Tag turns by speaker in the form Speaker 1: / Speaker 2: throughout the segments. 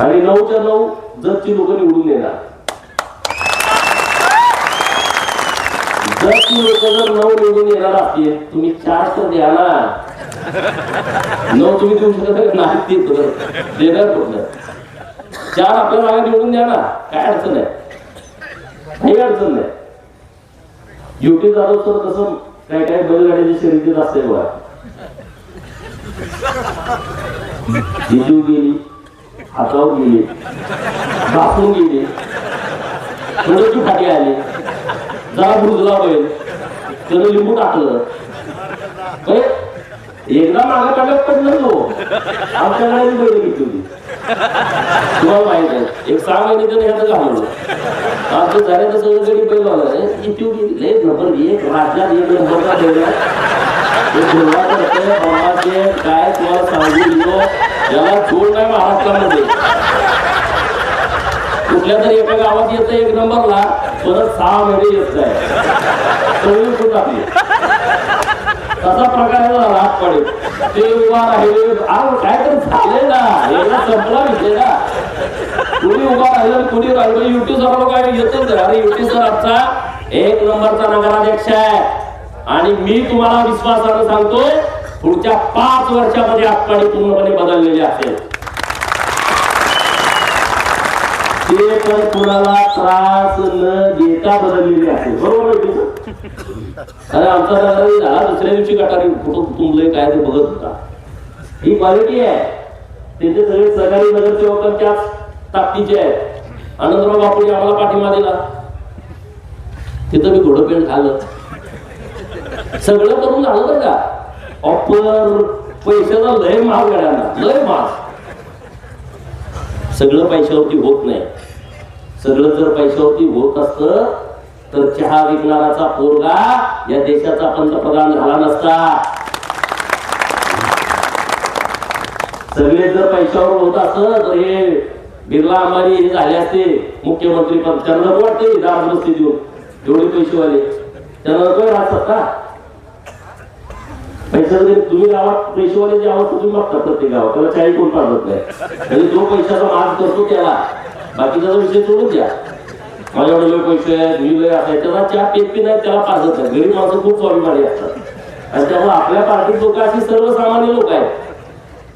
Speaker 1: आणि नऊच्या नऊ जगची लोक निवडून येणार जगची लोक जर नऊ निवडून येणार असतील तुम्ही चार तर द्या ना नऊ तुम्ही देऊ शकत नाही तर देणार कुठलं चार आपल्या मागे निवडून द्या ना काय अडचण आहे काही अडचण नाही. युटी जाधव सर कसं काय काय बैलगाड्याची शर्यतीत असते बघा. गेली. हातावर गेले दाखवून गेले थोडीशी फाटे आले जरा बुजला बैल त्यानं लिंबू टाकलं एकदा मागे टाकत पडलं तो आमच्याकडे बैल घेतली होती तुम्हाला माहीत आहे एक सहा महिने त्याने ह्याचं घालवलं आमचं झालं तर सगळं गडी बैल आलं किती लय नंबर एक राज्यात एक नंबरचा बैल काय तुम्हाला सांगू याला जोड नाही महाराष्ट्रामध्ये. कुठल्या तरी एका गावात येतं एक नंबरला परत सहा महिने येत आहे सगळी तसा प्रकार झाला रात पडेल ते उभा राहिले. अहो काय तर झाले ना. एवढा संपला विषय ना. कुणी उभा राहिलं कुणी राहिलं युटी सर काय येतच अरे युटी सर आजचा एक नंबरचा नगराध्यक्ष आहे. आणि मी तुम्हाला विश्वासानं सांगतोय पुढच्या पाच वर्षामध्ये आटपाडी पूर्णपणे बदललेली असेल. ते पण कुणाला त्रास न देता बदललेली असेल. बरोबर अरे आमचा नगराधी झाला. दुसऱ्या दिवशी गटारी कुठं तुमले काय ते बघत होता. ही क्वालिटी आहे. त्यांचे सगळे सरकारी नगरसेवक त्याच ताकदीचे आहेत. आनंदराव बापूने आम्हाला पाठिंबा दिला. तिथं मी घोडं पेंट खाल्लं. सगळं करून झालं बरं का? ऑफर पैशाचा लय महाग गड्यांना लय महाग. सगळं पैशावरती होत नाही. सगळं जर पैशावरती होत असत तर चहा विकणाराचा पोरगा या देशाचा पंतप्रधान झाला नसता. सगळे जर पैशावर होत असत तर हे बिर्ला अंबानी हे झाले असते मुख्यमंत्री पद. त्यांना वाटते राजबस्ती देऊन एवढे पैसेवाले. त्यांना नको राहतात का? पैसा तुम्ही गावात पैसेवाले जे आहोत तुम्ही मागतात प्रत्येक गावात. त्याला काही कोण पाठवत नाही. म्हणजे जो पैशाचा माग करतो त्याला. बाकीचा विषय सोडून द्या. माझ्याकडे लय पैसे आहेत मी लय असाय त्याला चहा पेपी नाही त्याला पाजत नाही. गरीब माणसं खूप स्वाभिमानी असतात. आणि त्यामुळे आपल्या पार्टीत लोक अशी सर्वसामान्य लोक आहेत.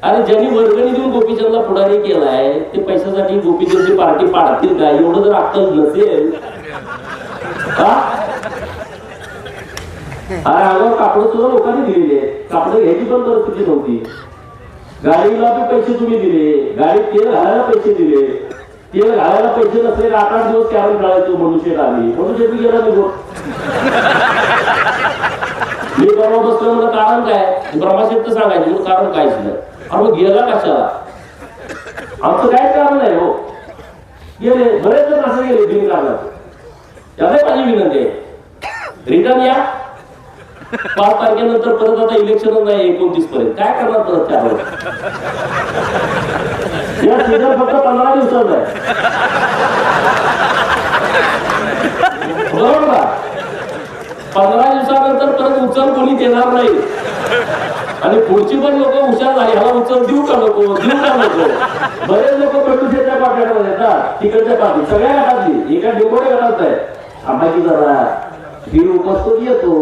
Speaker 1: आणि ज्यांनी वर्गणी देऊन गोपीचंदला पुढारी केलाय ते पैशासाठी गोपीचंदची पार्टी पाडतील का? एवढं जर अक्कल नसेल का अरे अंगावर कापड तुला लोकांनी दिलेले कापड घ्यायची पण परिस्थिती नव्हती. गाडीला पण पैसे तुम्ही दिले. गाडीत तेल घालायला पैसे दिले. तेल घालायला पैसे नसले आठ आठ दिवस कॅरम खेळायचो मनुष्य आली मनुष्य बी गेला निघून. मी परवा बसलो म्हणजे कारण काय? ब्रह्माशेठ तर सांगायचं म्हणून कारण काहीच झालं अरे मग गेला कशाला? आमचं काय कारण नाही हो. गेले बरेच जण असं गेले बिनकारणाचं त्याला माझी विनंती आहे. रिटर्न या. पाच तारखेनंतर परत आता इलेक्शन नाही एकोणतीस पर्यंत. काय करणार परत त्यावर? या सीझन फक्त पंधरा दिवसाचा आहे. बरोबर का? पंधरा दिवसानंतर परत उचल कोणी देणार नाही. आणि पुढची पण लोक हुशार झाली. ह्याला उचल देऊ का नको देऊ का नको बरेच लोक प्रदूषणच्या पाट्यावर येतात तिकडच्या पाठी. सगळ्या गटातली एका डेकोडे गटात आहे आंबाची जरा. ही उपस्थित येतो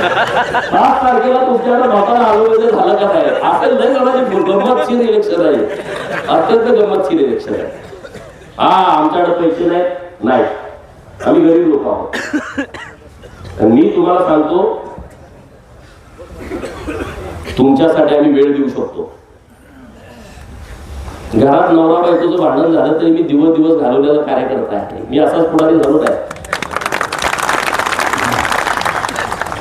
Speaker 1: पाच तारखेला तुमच्याकडे बापाला आलो झालं का काय? आता लय जणांची गमतशीर इलेक्शन आहे. अत्यंत गमतशीर इलेक्शन आहे. हा आमच्याकडे पैसे नाहीत. नाही. आम्ही गरीब लोक आहोत. मी तुम्हाला सांगतो तुमच्यासाठी आम्ही वेळ देऊ शकतो. घरात नवरा बायकोचं भांडण झालं तरी मी दिवस दिवस घालवलेला कार्यकर्ता आहे. मी असाच पुढारी झालो आहे.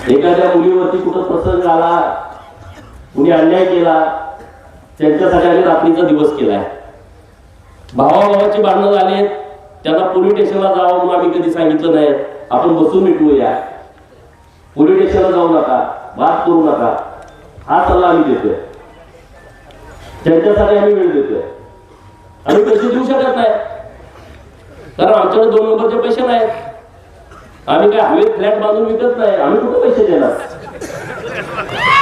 Speaker 1: एखाद्या मुलीवरती कुठं प्रसंग आला कुणी अन्याय केला त्यांच्यासाठी आम्ही रात्रीचा दिवस केलाय. भावाभावाची भांडणं झाली त्यांना पोलीस स्टेशनला जावं म्हणून आम्ही कधी सांगितलं नाही. आपण बसून मिटवूया पोलीस स्टेशनला जाऊ नका वाद करू नका. हा सल्ला आम्ही देतोय. त्यांच्यासाठी आम्ही वेळ देतोय. आम्ही पैसे देऊ शकत नाही. कारण आमच्याकडे दोन नंबरचे पैसे नाहीत. आम्ही काय हवेत फ्लॅट बांधून विकत नाही. आम्ही कुठे पैसे देणार?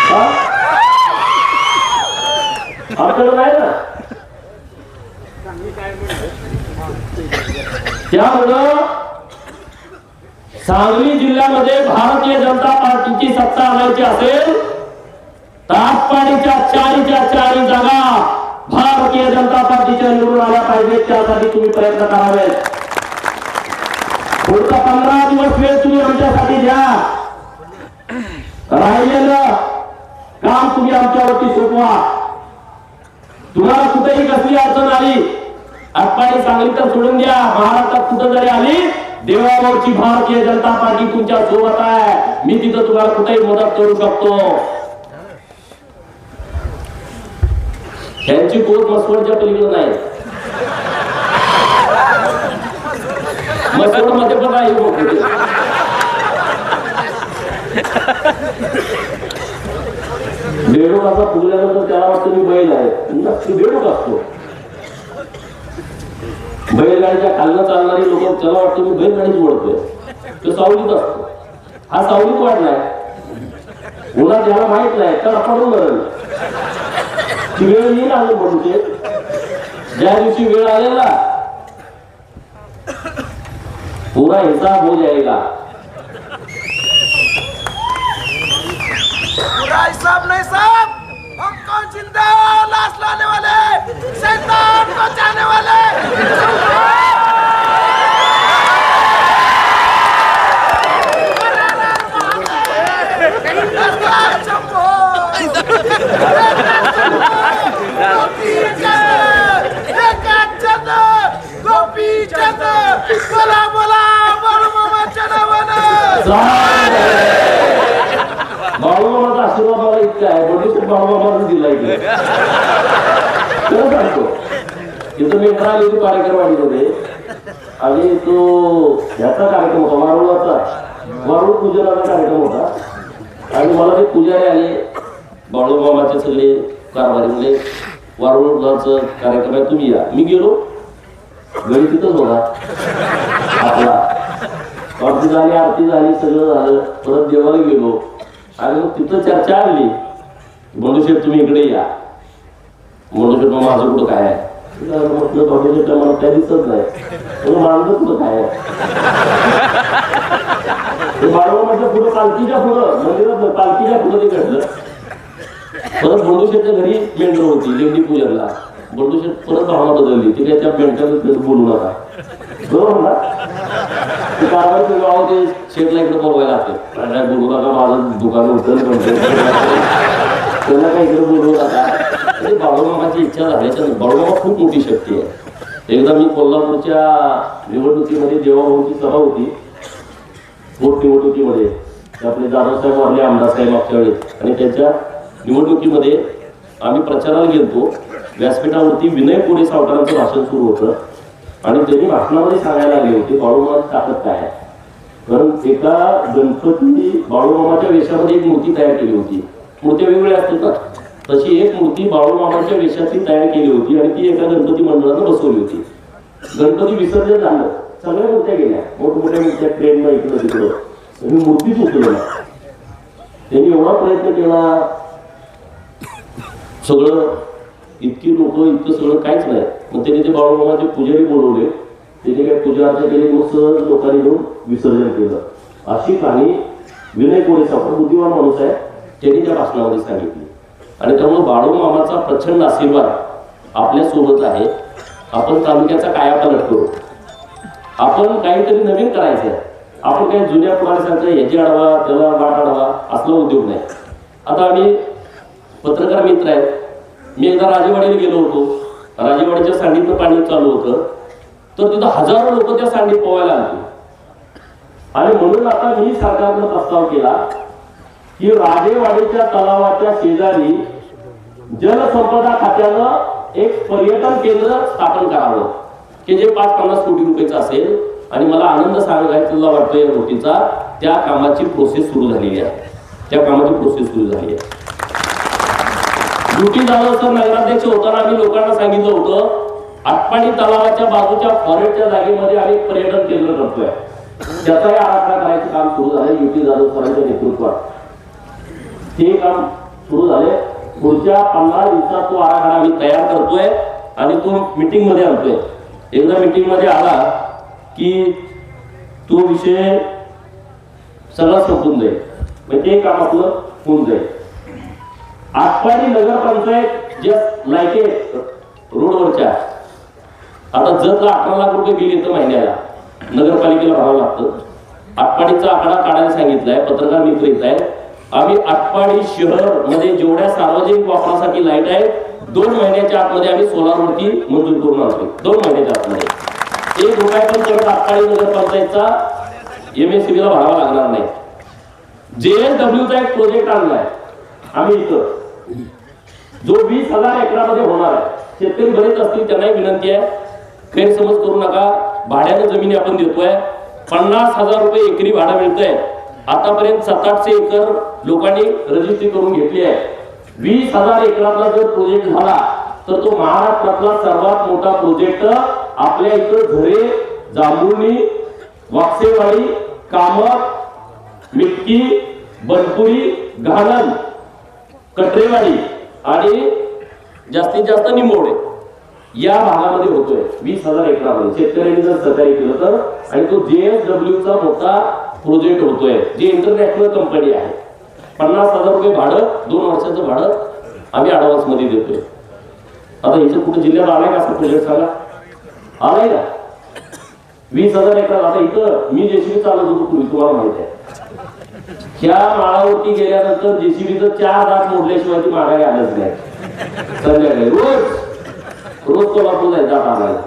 Speaker 1: हा? आमच्याकडे नाही ना? त्यामुळं सांगली जिल्ह्यामध्ये भारतीय जनता पार्टीची सत्ता आणायची असेल तर आटपाडीच्या चारीच्या चारी जागा भारतीय जनता पार्टीच्या निवडून आल्या पाहिजेत. त्यासाठी तुम्ही प्रयत्न करावेत. पुढचा पंधरा दिवस वेळ तुम्ही आमच्यासाठी द्या. राहिलेलं काम तुम्ही आमच्यावरती सोपवा. तुम्हाला कुठेही कसली अडचण आली आटपाडी सांगली तर सोडून द्या. महाराष्ट्रात कुठं जरी आली देवावरची भारतीय जनता पार्टी तुमच्यासोबत आहे. मी तिथं तुम्हाला कुठेही मदत करू शकतो. त्यांची कोट मसवडच्या पलीकडे नाही. मसवडमध्ये पण आहे मोठे बेडूक असा फुगल्यानंतर त्याला वाटतं मी बैल आहे. नक्की बेडूक असतो बैलगाडीच्या खालनं चालणारी लोक त्याला वाटतं मी बैलगाडीच ओळखतोय तो सावलीत असतो. हा सावलीत वाढलाय. उन्हा ज्याला माहीत नाही तर आपण मरण. ती वेळ येईल आलं म्हणून ते. ज्या दिवशी वेळ आलेला पुरा हिसाब हो जाएगा।
Speaker 2: पूरा हिसाब नहीं साहब। हम कौन ज़िंदा लाश लाने वाले? शैतान बचाने वाले। गोपी चंद बोला बोला नावानं
Speaker 1: बाळूमामाचा आशीर्वाद मला इतका आहे म्हणजे बडीशेप बाळूमामानं दिला इकडे खरं सांगतो तिथं मी इकडे आली होती आणि तो ह्याचा कार्यक्रम होता वारुळाचा. वारुळ पूजनाचा कार्यक्रम होता. आणि मला ते पुजारी आले बाळूमामाचे सगळे कारभारी म्हणले वारुळाचं कार्यक्रम आहे तुम्ही या. मी गेलो घरी तिथंच होता आपला. आरती झाली आरती झाली सगळं झालं. परत देवाला गेलो. आणि मग तिथं चर्चा आली बंडूशेठ तुम्ही इकडे या. बंडूशेठ मग माझं कुठं काय आहे? म्हटलं बंडूशेठ मला काय दिसत नाही म्हणून मानलं कुठं काय आहे? ते म्हटलं पुढं पालखीच्या पुढं मंदिरात पालखीच्या पुढं ते घडलं. परत बंडूशेठच्या घरी मेंढर होती लेंडी पूजनला. बंडूशी परत भावना बदलली. ती काय त्या मेंढ्याला बोलू नका बरोबर ना? ते कारवाई केली ते शेतला इकडे बोलवायला लागते. काय बोलू नका माझं दुकान उचल त्यांना काही इकडे बोलू नका. म्हणजे बाळूमामाची इच्छा झाल्याच्या बाळूमामा खूप मोठी शक्ती आहे. एकदा मी कोल्हापूरच्या निवडणुकीमध्ये देवाभाऊची सभा होती. पोट निवडणुकीमध्ये आपले दादासाहेब वारले आमदारसाहेब मागच्या वेळेस आणि त्याच्या निवडणुकीमध्ये आम्ही प्रचाराला गेलतो. व्यासपीठावरती विनय कोडे सावकारांचं भाषण सुरू होतं. आणि त्यांनी भाषणामध्ये सांगायला लागले होते बाळूमामाची ताकद काय आहे? कारण एका गणपती बाळूमामाच्या वेशामध्ये एक मूर्ती तयार केली होती. मूर्त्या वेगवेगळ्या असतात ना? तशी एक मूर्ती बाळूमामाच्या वेशाची तयार केली होती आणि ती एका गणपती मंडळानं बसवली होती. गणपती विसर्जन झालं. सगळ्या मूर्त्या गेल्या. मोठमोठ्या मूर्त्या ट्रेनला इकडं तिकडं. त्यांनी मूर्तीच उचललं त्यांनी एवढा प्रयत्न केला. सगळं इतकी लोक इतकं सगळं काहीच नाही. मग त्यांनी ते बाळूमामाचे पुजारी बोलवले त्याने काही पूजा अर्चा केली मग सहज लोकांनी येऊन विसर्जन केलं. अशी कहाणी विनय कोळे आपण बुद्धिमान माणूस आहे त्यांनी त्या भाषणामध्ये सांगितली. आणि त्यामुळे बाळूमामाचा प्रचंड आशीर्वाद आपल्यासोबत आहे. आपण तालुक्याचा कायापालट करू. आपण काहीतरी नवीन करायचं आहे आपण काही जुन्या पुराण्यासारखं ह्याची अडवा त्याला वाट अडवा असला उद्योग नाही. आता आम्ही पत्रकार मित्र आहेत. मी एकदा राजेवाडीला गेलो होतो. राजेवाडीच्या सांडीतनं पाणी चालू होतं. तर तिथं हजारो लोक त्या सांडीत पोवायला आले. आणि म्हणून आता मी सरकारनं प्रस्ताव केला की राजेवाडीच्या तलावाच्या शेजारी जलसंपदा खात्यानं एक पर्यटन केंद्र स्थापन करावं. की जे पाच पन्नास कोटी रुपयेचं असेल. आणि मला आनंद सांगायचा वाटतो या गोष्टीचा. त्या कामाची प्रोसेस सुरू झालेली आहे. त्या कामाची प्रोसेस सुरू झाली आहे. ड्युटी झालं तर नगराध्यक्ष होताना आम्ही लोकांना सांगितलं होतं आटपाडी तलावाच्या बाजूच्या फॉरेस्टच्या जागेमध्ये आम्ही पर्यटन केंद्र करतोय. त्याचाही आराखडा करायचं काम सुरू झालं युती जाधव सरांच्या नेतृत्वात. ते काम सुरू झाले पुढच्या पंधरा दिवसात तो आराखडा आम्ही तयार करतोय आणि तो मीटिंगमध्ये आणतोय. एकदा मीटिंगमध्ये आला की तो विषय सगळा संपून जाईल. म्हणजे ते काम आपलं होऊन जाईल. आटपाडी नगरपंचायत जे लायके रोडवरच्या. आता जर अठरा लाख रुपये बिल येतं महिन्याला. नगरपालिकेला भरावं लागतं. आटपाडीचा आकडा काढायला सांगितलाय पत्रकार मित्र येत आहेत. आम्ही आटपाडी शहरमध्ये जेवढ्या सार्वजनिक वापरासाठी लाइट आहेत दोन महिन्याच्या आतमध्ये आम्ही सोलारवरती मंजूर करून आणतो दोन महिन्याच्या आतमध्ये. एक रुपया पण परत आटपाडी नगरपंचायतचा एम एस ला भरावा लागणार नाही. जे एस डब्ल्यूचा एक प्रोजेक्ट आणलाय आम्ही इथं. जो वीस हजार एकरामध्ये होणार आहे शेतकरी बरेच असतील त्यांनाही विनंती आहे. गैरसमज करू नका. भाड्याने जमिनी आपण देतोय. पन्नास हजार रुपये एकरी भाडं मिळतंय. आतापर्यंत सात आठशे एकर लोकांनी रजिस्ट्री करून घेतली आहे. वीस हजार एकरातला जर प्रोजेक्ट झाला तर तो महाराष्ट्रातला सर्वात मोठा प्रोजेक्ट आपल्या इथं झरे जांभुर्णी वाक्सेवाडी कामत मिटकी बनपुरी घाणन कटरेवाडी आणि जास्तीत जास्त निंबोडे या भागामध्ये होतोय. वीस हजार एकरामध्ये. शेतकऱ्यांनी जर सहकार्य केलं तर. आणि तो जे चा मोठा प्रोजेक्ट होतोय. जे इंटरनॅशनल कंपनी आहे. पन्नास हजार रुपये भाडं दोन वर्षाचं भाडं आम्ही अडवान्समध्ये देतोय. आता ह्याच्या कुठे जिल्ह्यात आलाय का असं प्रोजेक्ट सांगा? आलाय का वीस हजार एकर आता इथं मी जेसीबी चालत होतो तुम्ही तुम्हाला माहिती आहे. ह्या माळावरती गेल्यानंतर जेसीबीचं चार दात मोडल्याशिवाय ती माघारी आलंच नाही. संध्याकाळी. रोज! रोज कोल्हापूर जायचं दात आणायला.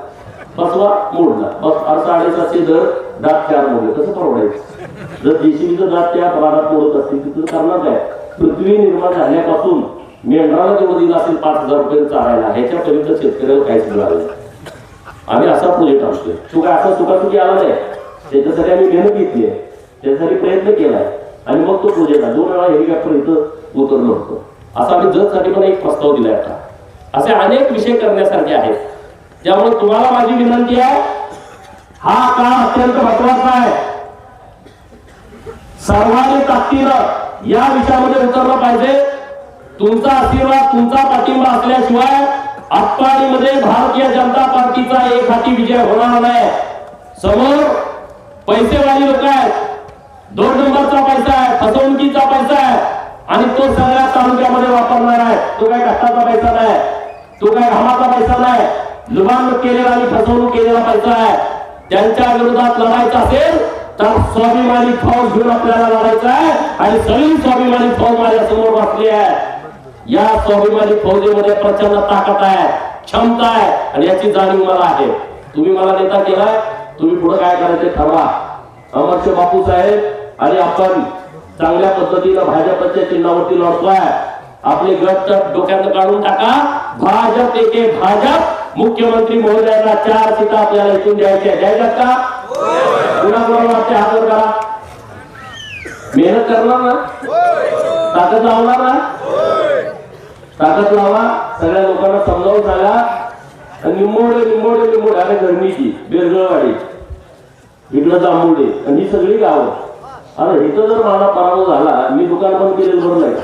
Speaker 1: बसवा मोडला. बस साडेसातशे दर दात चार मोडले कसं परवडायचं. जर जेसीबीचं दात त्या प्रमाणात मोडत असतील तिथं करणार काय पृथ्वी निर्माण झाल्यापासून मेंढराला जेवढं दिलं असेल पाच हजार रुपये चारायला ह्याच्या पर्यंत शेतकऱ्याला काहीच मिळालं आम्ही असा प्रोजेक्ट आणतोय. तो काय असा चुकाचुकी आला नाही. त्याच्यासाठी आम्ही मेहनत घेतली आहे. त्याच्यासाठी प्रयत्न केलाय आणि मग तो पूजेला दोन वेळा हेलिकॉप्टर इथं उतरलो होतो. असा आम्ही जजसाठी पण एक प्रस्ताव दिलाय आता. असे अनेक विषय करण्यासारखे आहेत. त्यामुळे तुम्हाला माझी विनंती आहे हा काम अत्यंत महत्त्वाचा आहे. सर्वांनी ताकदीनं या विषयामध्ये उतरलं पाहिजे. तुमचा आशीर्वाद तुमचा पाठिंबा असल्याशिवाय आटपाडीमध्ये भारतीय जनता पार्टीचा एक हाती विजय होणार नाही. समोर पैसेवाली लोक आहेत. दोन नंबरचा पैसा आहे फसवणुकीचा पैसा आहे. आणि तो सगळ्या तालुक्यामध्ये वापरणार आहे. तो काय कष्टाचा पैसा नाही. तो काय घामाचा पैसा नाही. लुबान केलेला आणि फसवणूक केलेला पैसा आहे. त्यांच्या विरोधात लढायचं असेल तर स्वाभिमानी फौज घेऊन आपल्याला लढायचं आहे. आणि सगळी स्वाभिमानी फौज माझ्यासमोर बसली आहे. या स्वाभिमानी फौजेमध्ये प्रचंड ताकद आहे क्षमता आहे आणि याची जाणीव मला आहे. तुम्ही मला नेता केलाय तुम्ही पुढे काय करायचे ठरवा. अमरशे बापू साहेब आणि आपण चांगल्या पद्धतीनं भाजपच्या चिन्हावरती लढतोय. आपले गट डोक्यात काढून टाका. भाजप एके भाजप. मुख्यमंत्री महोदयांना चार सीटा आपल्याला इथून द्यायच्या द्यायच्यात का? कुणाकुणाला आपले हात करा? मेहनत करणार ना? ताकद लावणार ना? ताकद लावा. सगळ्या लोकांना समजावून सांगा. आणि निंबोडे निंबोडे निंबोडे. अरे घरणीची बेरगळवाडी. इकडं जांभुडे आणि ही सगळी गावं. अरे इथं जर मला पराभव झाला मी दुकान बंद केलेलं बरं नाही.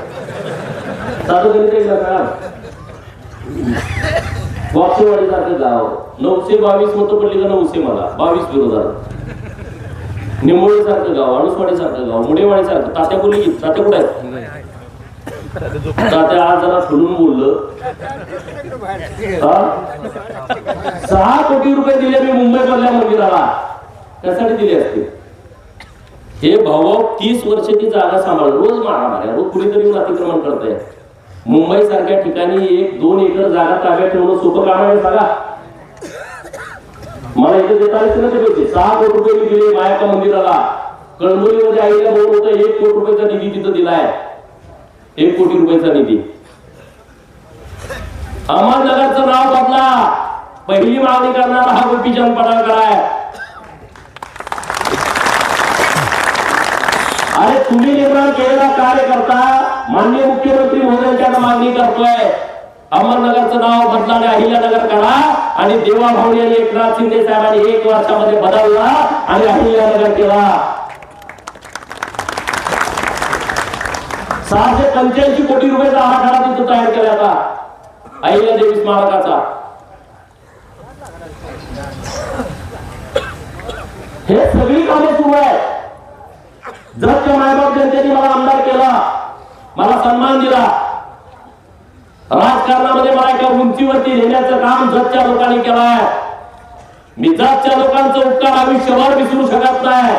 Speaker 1: साधं कधी काही का का वाक्षेवाडी सारखं गाव. नऊशे बावीस मतं पडली का नऊशे मला? बावीस विरोधात. निंबोळी सारखं गाव अणुसवाडी सारखं गाव मुडेवाडी सारखं तात्या बोलली की तात्या कुठे आहेत? तात्या आज जरा खुलून बोललं. हा? सहा कोटी रुपये दिले मी मुंबई मधल्या मंदिराला त्यासाठी दिले असते हे भाऊ तीस वर्ष ती जागा सांभाळ रोज मारामाऱ्या रोज कुणीतरी अतिक्रमण करताय. मुंबई सारख्या ठिकाणी एक दोन एकर जागा ताब्यात ठेवणं सोपं काम आहे सांगा मला इथे देता येते ना ते पैसे. सहा कोटी रुपये मी दिले मायाका मंदिराला. कळमोलीमध्ये आईला बोल होतं एक कोटी रुपयाचा निधी तिथं दिलाय. एक कोटी रुपयाचा निधी. अहमदनगरचं नाव बदला. पहिली मागणी करणारा हा गोपीचंद पडळकर आहे अरे तुम्ही निर्माण केलेला कार्यकर्ता माननीय मुख्यमंत्री महोदयांच्या मागणी करतोय. अहमदनगरचं नाव बदलाने अहिल्यानगर करा आणि देवा भावडी आणि एकनाथ शिंदे साहेबांनी एक वर्षामध्ये बदलला आणि अहिल्यानगर केला. सहाशे पंच्याऐंशी कोटी रुपयाचा आराखडा तिथं तयार केला आता अहिल्यादेवी स्मारकाचा. हे सगळी कामे सुरू आहे जगच्या मायबाप जनतेने मला आमदार केला. मला सन्मान दिला. राजकारणामध्ये मला एका उंचीवरती नेण्याचं काम जगच्या लोकांनी केलंय. मी जातच्या लोकांचं उपकार आयुष्यभर विसरू शकत नाही.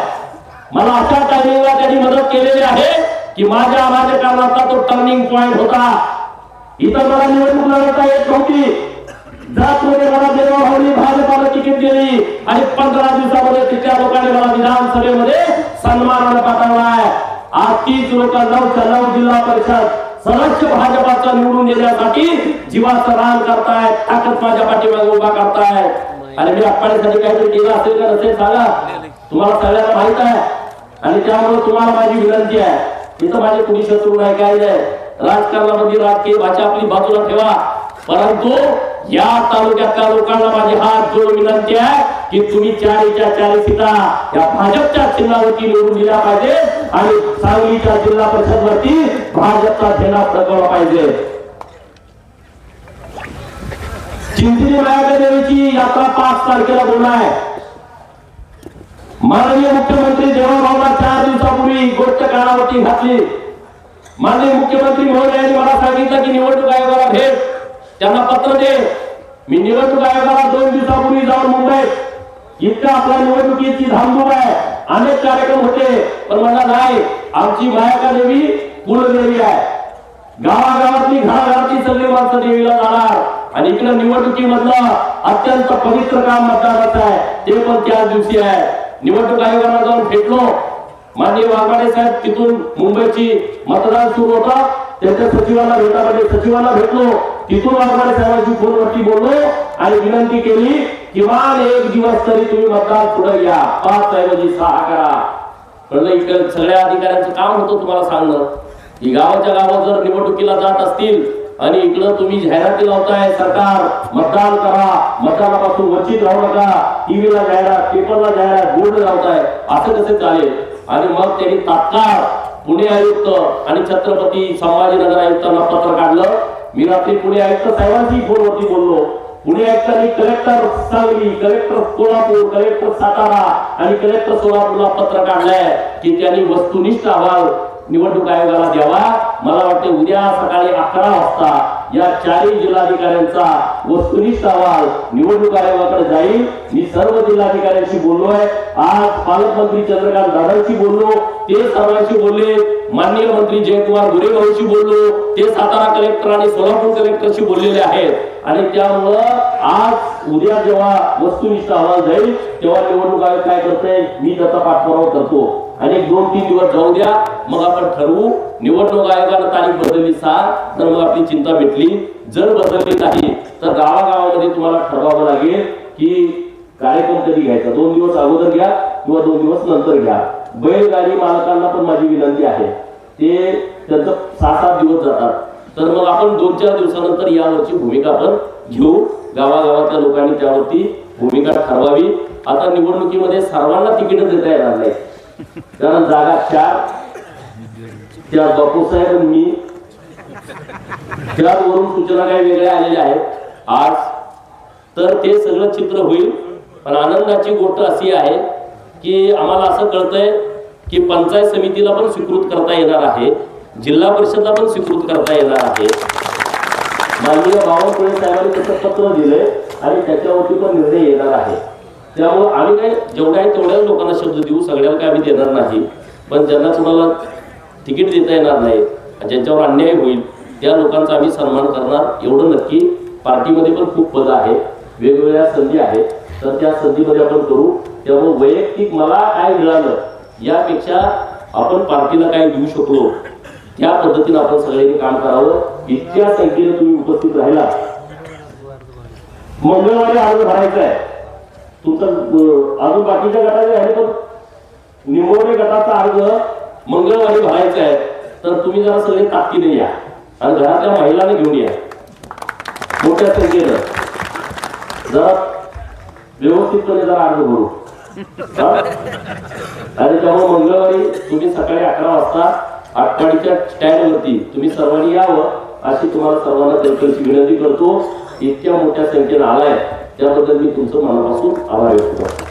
Speaker 1: मला अशा टायमिंगला त्यांनी मदत केलेली आहे की माझ्या राजकारणाचा तो टर्निंग पॉइंट होता. इथं मला निवडणूक लढवता येत नव्हती. जात मध्ये मला देवाभाऊनी भाजपाला तिकीट दिली आणि पंधरा दिवसामध्ये तिथल्या लोकांनी मला विधानसभेमध्ये सन्मानानं पाठवलाय. आज तीच लोक नऊ नऊ जिल्हा परिषद सदस्य भाजपाचा निवडून येण्यासाठी जीवाचं रान करतायत ताकद माझ्या पाठीमागे उभा करताय आणि मी आपल्यासाठी काहीतरी केलं असेल का नसेल सांगा. तुम्हाला सगळ्यांना माहीत आहे. आणि त्यामुळे तुम्हाला माझी विनंती आहे. इथं माझे कुणी शत्रू नाही काय नाही. राजकारणामध्ये राजकीय भाषा आपली बाजूला ठेवा. परंतु या तालुक्यातल्या लोकांना माझी हात जोड विनंती आहे की तुम्ही चारीच्या चारी सीटा या भाजपच्या चिन्हावरती निवडून दिल्या पाहिजे आणि सांगलीच्या जिल्हा परिषद वरती भाजपचा झेंडा फडकवला पाहिजे. चिंचणी मायाच्या देवीची यात्रा पाच तारखेला बोलणार आहे. माननीय मुख्यमंत्री देवाभाऊला चार दिवसापूर्वी गोष्ट कानावरती घातली. माननीय मुख्यमंत्री महोदयांनी मला सांगितलं की निवडणूक आयोगाला भेट त्यांना पत्र दे. मी निवडणूक आयोगाला दोन दिवसापूर्वी जाऊन मुंबईत इतका आपल्या निवडणुकीची धामधूम आहे. अनेक कार्यक्रम होते पण मला नाही. आमची मायाका देवी कुलदेवी आहे. गावागावातली घराघरातली सगळी माणसं देवीला जाणार. आणि इकडे निवडणुकीमधलं अत्यंत पवित्र काम मतदानाचं आहे. ते पण त्याच दिवशी आहे. निवडणूक आयोगाला जाऊन भेटलो. माननीय वाघाडे साहेब तिथून मुंबईची मतदान सुरू होता. त्यांच्या भेटा भेटामध्ये सचिवाला भेटलो. तिथून वाघमारे साहेबांची फोनवरती बोललो आणि विनंती केली किमान एक दिवस तरी तुम्ही मतदान पुढे या. पाच ऐवजी म्हणजे सहा करा म्हणलं इकडे सगळ्या अधिकाऱ्यांचं काम होतं तुम्हाला सांगणं. की गावाच्या गावात जर निवडणुकीला जात असतील आणि इकडं तुम्ही जाहिराती लावताय सरकार मतदान करा. मतदानापासून वंचित राहू नका. टीव्हीला जाहिरात पेपरला जाहिरात बोर्ड लावताय. असं कसं चालेल. आणि मग त्यांनी तात्काळ पुणे आयुक्त आणि छत्रपती संभाजीनगर आयुक्तांना पत्र काढलं. मी रात्री पुणे आयुक्त साहेबांची फोनवरती बोललो. पुणे आयुक्तांनी collector Sangli collector Solapur collector Satara आणि कलेक्टर सोलापूरला पत्र काढलंय की त्यांनी वस्तुनिष्ठ अहवाल निवडणूक आयोगाला द्यावा. मला वाटते उद्या सकाळी अकरा वाजता या चारही जिल्हाधिकाऱ्यांचा वस्तुनिष्ठ अहवाल निवडणूक आयोगाकडे जाईल. मी सर्व जिल्हाधिकाऱ्यांशी बोललोय. आज पालकमंत्री चंद्रकांत दादांशी बोललो. ते सर्वांशी बोलले. माननीय मंत्री जयकुमार गोरेगावशी बोललो. ते सातारा कलेक्टर आणि सोलापूर कलेक्टरशी बोललेले आहेत. आणि त्यामुळं आज उद्या जेव्हा वस्तुनिष्ठ अहवाल जाईल तेव्हा निवडणूक आयोग काय करते मी त्याचा पाठपुरावा करतो. आणि दोन तीन दिवस जाऊ द्या. मग आपण ठरवू. निवडणूक आयोगानं तारीख बदलली सार तर मग आपली चिंता भेटली. जर बदलली नाही तर गावागावामध्ये तुम्हाला ठरवावं लागेल. कधी घ्यायचा? दोन दिवस अगोदर घ्या किंवा दोन दिवस नंतर घ्या. बैलगाडी मालकांना पण माझी विनंती आहे. ते त्यांचं सात सात दिवस जातात. तर मग आपण दोन चार दिवसानंतर यावरची भूमिका आपण घेऊ. गावागावातल्या लोकांनी त्यावरती भूमिका ठरवावी. आता निवडणुकीमध्ये सर्वांना तिकीट देता येणार नाही कारण जागा चार. त्या बापूसाहेब मी. त्यावरून सूचना काही वेगळ्या आलेल्या आहेत. आज. तर ते सगळं चित्र होईल. पण आनंदाची गोष्ट अशी आहे की आम्हाला असं कळतंय की पंचायत समितीला पण स्वीकृत करता येणार आहे जिल्हा परिषदला पण स्वीकृत करता येणार आहे. माननीय बावनकुळे साहेबांनी त्याचं पत्र दिलंय आणि त्याच्यावरती पण निर्णय येणार आहे. त्यामुळे आम्ही काय जेवढ्या आहे तेवढ्याच लोकांना शब्द देऊ सगळ्याला काय आम्ही देणार नाही. पण ज्यांना कुणाला तिकीट देता येणार नाही ज्यांच्यावर अन्याय होईल त्या लोकांचा आम्ही सन्मान करणार. एवढं नक्की पार्टीमध्ये पण खूप पद आहे. वेगवेगळ्या संधी आहेत. तर त्या संधीमध्ये आपण करू. त्यामुळे वैयक्तिक मला काय मिळालं यापेक्षा आपण पार्टीला काय देऊ शकलो त्या पद्धतीने आपण सगळ्यांनी काम करावं. इतक्या संख्येने तुम्ही उपस्थित राहिला. मंगळवारी अर्ज भरायचा आहे. तुमचं अजून बाकीच्या गटाचे आहे पण निंबोडे गटाचा अर्ज मंगळवारी भरायचा आहे. तर तुम्ही जरा सगळे ताकदीने या. आणि घरातल्या महिलांना घेऊन या. मोठ्या संख्येनं. जरा व्यवस्थितपणे जरा अर्ज भरू अरे आणि त्यामुळे मंगळवारी तुम्ही सकाळी अकरा वाजता आटपाडीच्या स्टँडवरती तुम्ही सर्वांनी यावं अशी तुम्हाला सर्वांना त्यांची विनंती करतो. इतक्या मोठ्या संख्येनं आलाय. त्याबद्दल मी तुमचं मनापासून आभार व्यक्त करतो